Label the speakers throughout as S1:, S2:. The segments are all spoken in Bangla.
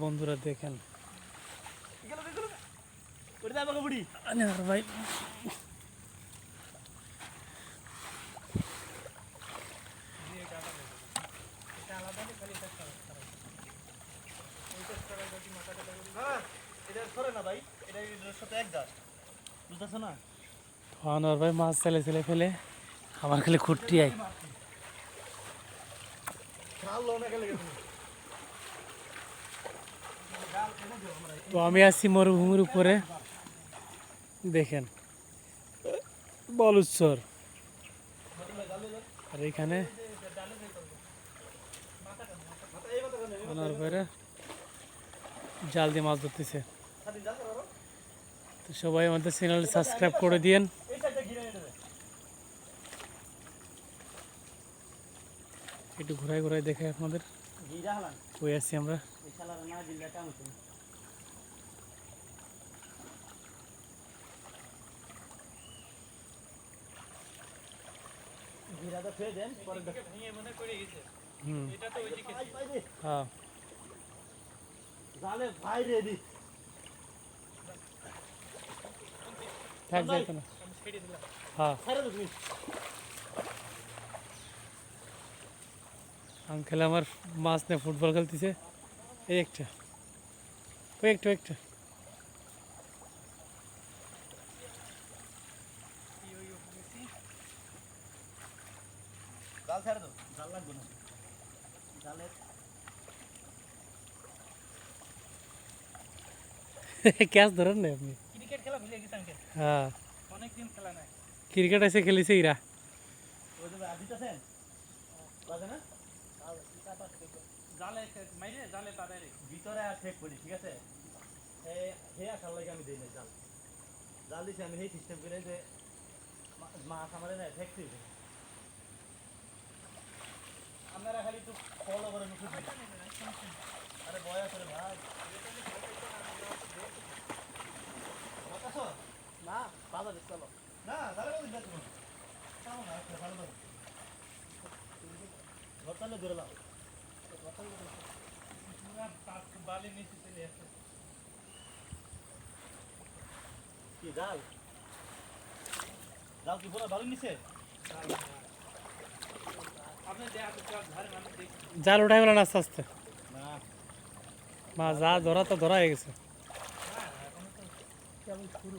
S1: বন্ধুরা দেখেন।
S2: হ্যাঁ ভাই
S1: মাছ ছেলে ছেলে ফেলে আমার খালি খুঁটি আই
S2: খাল না গেলে গেছে
S1: তো আমি আছি মরুভূমির উপরে। দেখেন। বলুচ্ছর আর এখানে জাল দিয়ে মাছ ধরতেছে। তো সবাই আমাদের চ্যানেল সাবস্ক্রাইব করে দিয়েন। একটু ঘুরাই ঘুরাই দেখে আপনাদের। কই আছি আমরা?
S2: ঘিরাটা ফেলে দেন পরে
S1: হুম।
S2: পাই- পাই রে।
S1: হ্যাঁ।
S2: জালে বাইরে দি
S1: থাক যাইতো না হ্যাঁ।
S2: ছেড়ে দে তুমি
S1: আঙ্কেল আমার মাছ নিয়ে ফুটবল খেলতেছে। এই একটা। ওই একটা একটা।
S2: জাল ছেড়ে দাও জাল লাগবে না। জালের
S1: ক্যাচ ধরেন না আপনি?
S3: ক্রিকেট খেলা ভুলে গেছি আঙ্কেল
S1: হ্যাঁ।
S3: অনেকদিন খেলা নাই।
S1: ক্রিকেট এসে খেলেছে এরা
S2: ওই যে আর দিতেছেন লাগে না?
S3: জালে মাইরে জালে পাবে রে।
S2: ভিতরে আর ঠেক করি ঠিক আছে? হে হে আসার লাগে আমি দিই না জাল। জাল দিছি আমি সেই সিস্টেম করে যে মা- মাছ আমার না ঠেক দিই আপনারা খালি একটু ফলো করেন আরে বয়া করে ভাই? না দিস চলো। না তাহলে বলিস না আচ্ছা, ভালো ভালো ঘরটালে ধরে লাও
S3: বালি নিচে চলে আসছে
S2: কি জাল? জাল কি পুরো ভালো নিছে
S3: আপনি যে আপনি ধারে মানুষ দেখছি
S1: জাল উঠাই গেল আস্তে আস্তে
S2: না
S1: মাছ যা ধরা তো ধরা হয়ে গেছে
S3: কেবল শুরু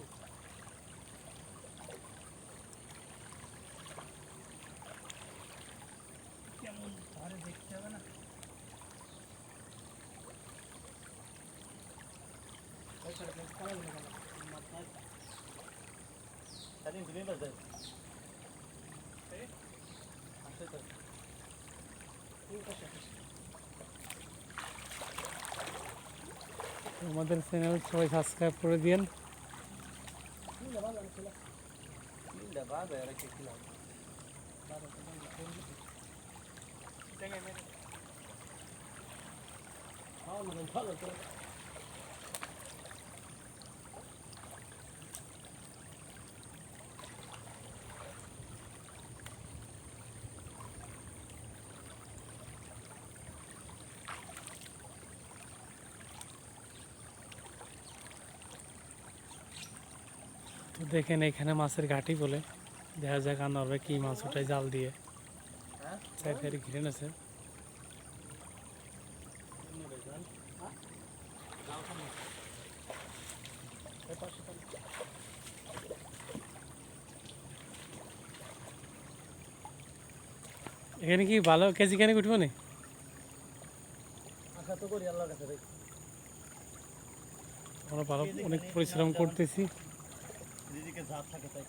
S1: আমাদের চ্যানেল সবাই সাবস্ক্রাইব করে দিয়েন।
S2: ভালো ভালো তো
S1: তো দেখেন এখানে মাছের ঘাটি বলে দেখা যাক আনোয়ার ভাই কি মাছ উঠায় জাল দিয়ে
S2: হ্যাঁ
S1: চার সাইডে ঘিরে আছে এখানে কি ভালো কেজি কেন উঠবো না
S2: আশা তো করি আল্লাহর কাছে ভাই
S1: আমরা ভালো অনেক পরিশ্রম করতেছি
S2: দিদিকে ঝাপ থাকে তাই।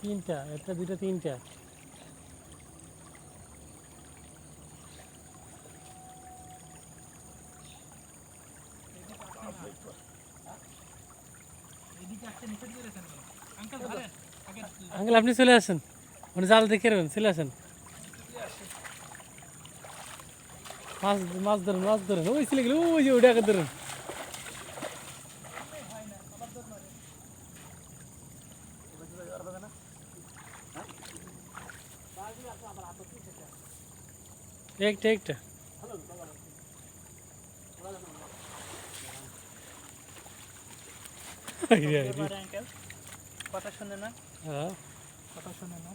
S1: তিনটা একটা দুইটা তিনটা
S3: এদিকে একটা নিচে দিয়ে রেখেছেন আঙ্কেল,
S1: আপনি চলে আসেন। মানে জাল দেখে রাখবেন চলে আসেন। মাছ মাছ ধরুন মাছ ধরুন। ওই ছিল গেলে, ওই যে ওইটাকে ধরুন। একটা একটা
S3: এবার আঙ্কেল কথা শুনে না?
S1: হ্যাঁ।
S3: কথা শুনে না?